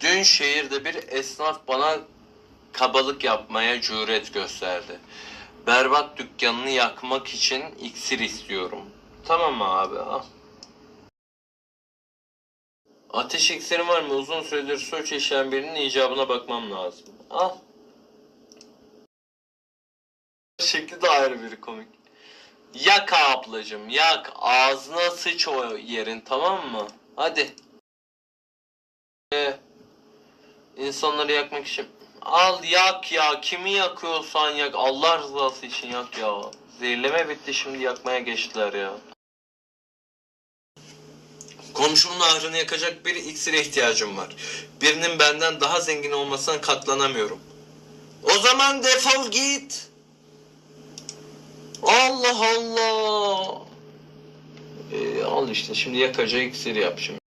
Dün şehirde bir esnaf bana kabalık yapmaya cüret gösterdi. Berbat dükkanını yakmak için iksir istiyorum. Tamam abi al. Ateş iksirim var mı? Uzun süredir suç işleyen birinin icabına bakmam lazım. Al. Şekli de ayrı bir komik. Yak ablacım yak. Ağzına sıç o yerin tamam mı? Hadi. Ee, insanları yakmak için. Al yak ya. Kimi yakıyorsan yak. Allah rızası için yak ya. Zehirleme bitti şimdi yakmaya geçtiler ya. Komşumun ahrını yakacak bir iksire ihtiyacım var. Birinin benden daha zengin olmasına katlanamıyorum. O zaman defol git. Allah Allah. Ee, al işte şimdi yakacağı iksiri yap şimdi.